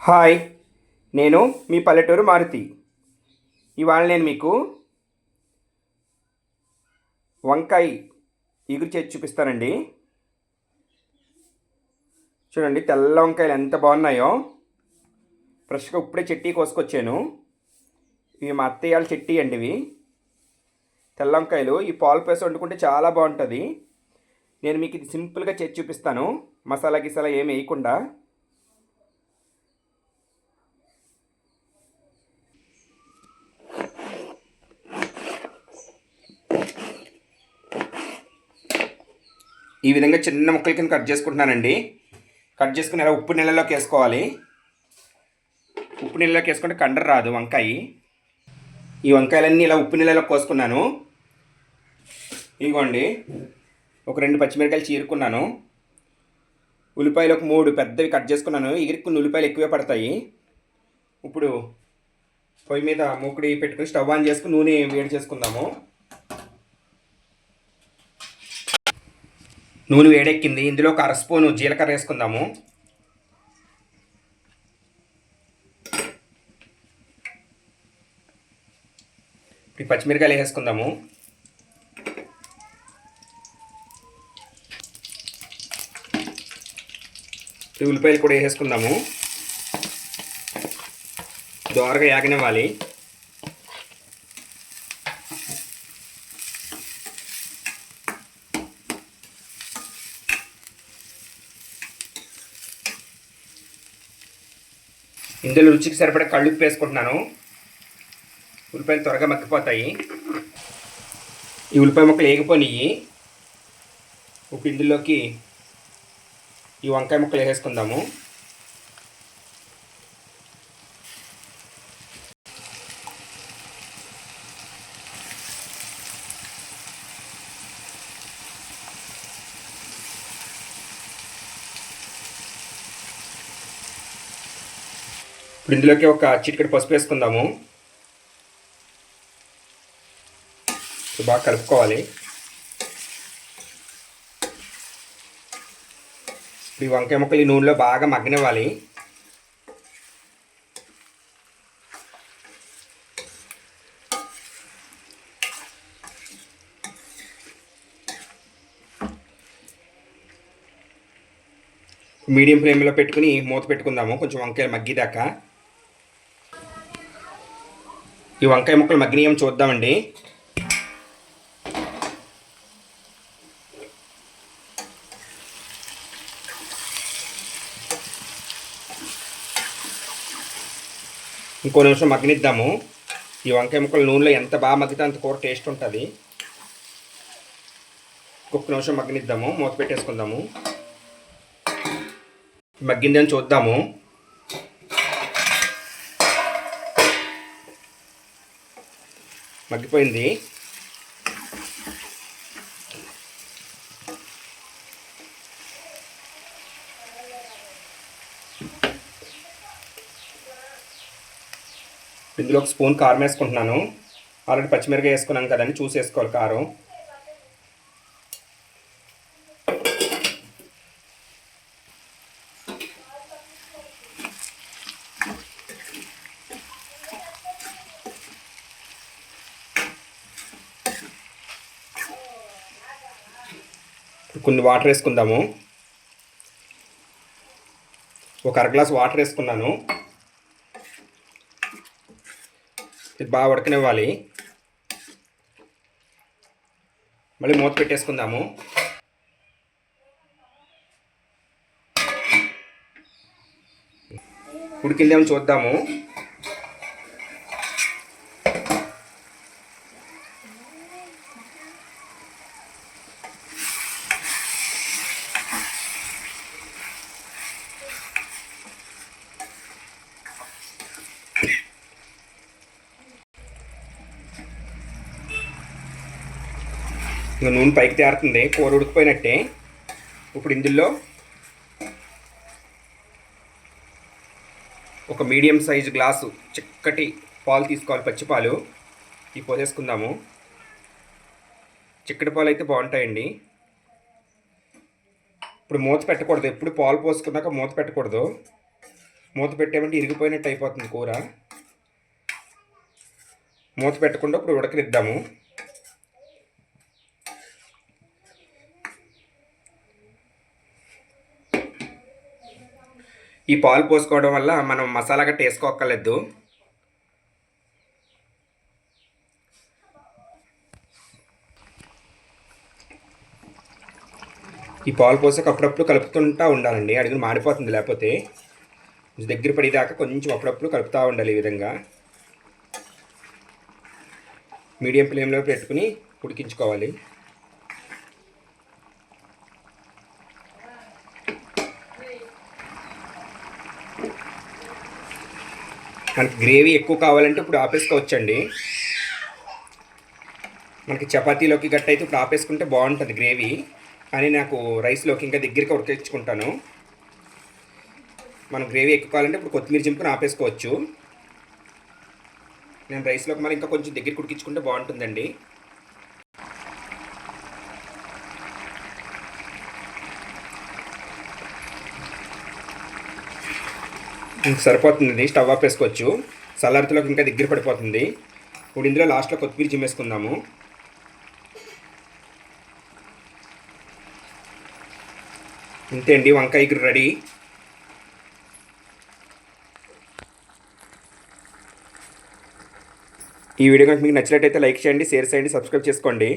Hi నేను మీ పల్లెటూరు మారుతి. ఇవాళ నేను మీకు వంకాయ ఇగురు చేసి చూపిస్తానండి. చూడండి తెల్ల వంకాయలు ఎంత బాగున్నాయో. ఫ్రెష్గా ఇప్పుడే చెట్టి కోసుకొచ్చాను. ఇవి మా అత్తయ్య వాళ్ళ చెట్టి అండి ఇవి. తెల్ల వంకాయలు ఈ పాలు పేసి వండుకుంటే చాలా బాగుంటుంది. నేను మీకు ఇది సింపుల్గా చేసి చూపిస్తాను. మసాలా గిసాలా ఏమి వేయకుండా. ఈ విధంగా చిన్న ముక్కల కింద కట్ చేసుకుంటున్నానండి. కట్ చేసుకుని ఇలా ఉప్పు నీళ్ళలోకి వేసుకోవాలి? ఉప్పు నీళ్ళలోకి వేసుకుంటే కండర రాదు వంకాయ. ఈ వంకాయలన్నీ ఇలా ఉప్పు నీళ్ళలో కోసుకున్నాను. ఇదిగోండి ఒక రెండు పచ్చిమిరకాయలు చీరుకున్నాను. ఉల్లిపాయలు ఒక మూడు పెద్దవి కట్ చేసుకున్నాను. ఎగిరికి కొన్ని ఉల్లిపాయలు ఎక్కువే పడతాయి. ఇప్పుడు పొయ్యి మీద మూకుడి పెట్టుకుని స్టవ్ ఆన్ చేసుకుని నూనె వేడి చేసుకుందాము. నూనె వేడెక్కింది. ఇందులో ఒక అర స్పూను జీలకర్ర వేసుకుందాము. ఇప్పుడు ఈ పచ్చిమిరకాయలు వేసుకుందాము. ఉల్లిపాయలు కూడా వేసేసుకుందాము దోరగా యాగనివ్వాలి. ఇందులో రుచికి సరిపడా కళ్ళు వేసుకుంటున్నాను ఉల్లిపాయలు త్వరగా మక్కిపోతాయి ఈ ఉల్లిపాయ ముక్కలు వేగిపోయినాయి. ఇప్పుడు ఇందులోకి ఈ వంకాయ ముక్కలు వేసేసుకుందాము. ఇప్పుడు ఇందులోకి ఒక చిటికెడు పసుపు వేసుకుందాము. బాగా కలుపుకోవాలి. ఇప్పుడు ఈ వంకాయ ముక్కలు ఈ నూనెలో బాగా మగ్గనివ్వాలి. మీడియం ఫ్లేమ్లో పెట్టుకుని మూత పెట్టుకుందాము. కొంచెం వంకాయలు మగ్గిదాకా. ఈ వంకాయ ముక్కలు మగ్నీయం చూద్దామండి. ఇంకో నిమిషం మగ్గనిద్దాము. ఈ వంకాయ ముక్కలు నూనెలో ఎంత బాగా మగ్గితే అంత కూర టేస్ట్ ఉంటుంది. ఇంకొక నిమిషం మగ్గనిద్దాము. మూత పెట్టేసుకుందాము. మగ్గిందని చూద్దాము. మగ్గిపోయింది. ఇందులో ఒక స్పూన్ కారం వేసుకుంటున్నాను. ఆల్రెడీ పచ్చిమిరకాయ వేసుకున్నాం కదండి చూసి వేసుకోవాలి కారం. కొన్ని వాటర్ వేసుకుందాము. ఒక అర గ్లాస్ వాటర్ వేసుకున్నాను. ఇది బాగా ఉడకనివ్వాలి. మళ్ళీ మూత పెట్టేసుకుందాము. ఉడికిందేమో చూద్దాము. ఇంకా నూనె పైకి తేరుతుంది కూర ఉడికిపోయినట్టే. ఇప్పుడు ఇందులో ఒక మీడియం సైజు గ్లాసు చిక్కటి పాలు తీసుకోవాలి పచ్చిపాలు ఇవి పోసేసుకుందాము. చిక్కటి పాలు అయితే బాగుంటాయండి. ఇప్పుడు మూత పెట్టకూడదు ఎప్పుడు పాలు పోసుకున్నాక మూత పెట్టకూడదు. మూత పెట్టామంటే ఇరిగిపోయినట్టు అయిపోతుంది కూర. మూత పెట్టకుండా ఇప్పుడు ఉడకనిద్దాము. ఈ పాలు పోసుకోవడం వల్ల మనం మసాలా గట్ట వేసుకోక్కర్లేదు. ఈ పాలు పోసాక అప్పుడప్పుడు కలుపుతుంటా ఉండాలండి. అడుగులు మాడిపోతుంది లేకపోతే దగ్గర పడేదాకా కొంచెం అప్పుడప్పుడు కలుపుతూ ఉండాలి ఈ విధంగా. మీడియం ఫ్లేమ్లో పెట్టుకుని ఉడికించుకోవాలి. మనకి గ్రేవీ ఎక్కువ కావాలంటే ఇప్పుడు ఆపేసుకోవచ్చండి. మనకి చపాతీలోకి గట్ట అయితే ఇప్పుడు ఆపేసుకుంటే బాగుంటుంది గ్రేవీ. కానీ నాకు రైస్లోకి ఇంకా దగ్గరికి ఉడకించుకుంటాను మనం గ్రేవీ ఎక్కువ కావాలంటే ఇప్పుడు కొత్తిమీర చింపుని ఆపేసుకోవచ్చు. నేను రైస్లోకి మరి ఇంకా కొంచెం దగ్గరికి ఉడికించుకుంటే బాగుంటుందండి. ఇంక సరిపోతుంది. స్టవ్ ఆపేసుకోవచ్చు సలార్తిలోకి ఇంకా దగ్గర పడిపోతుంది. ఇప్పుడు ఇందులో లాస్ట్లో కొత్తిమీర చిమ్మేసుకుందాము. అంతే అండి. వంకాయ ఇక్కడ రెడీ. ఈ వీడియో కనుక మీకు నచ్చినట్టయితే లైక్ చేయండి షేర్ చేయండి సబ్స్క్రైబ్ చేసుకోండి.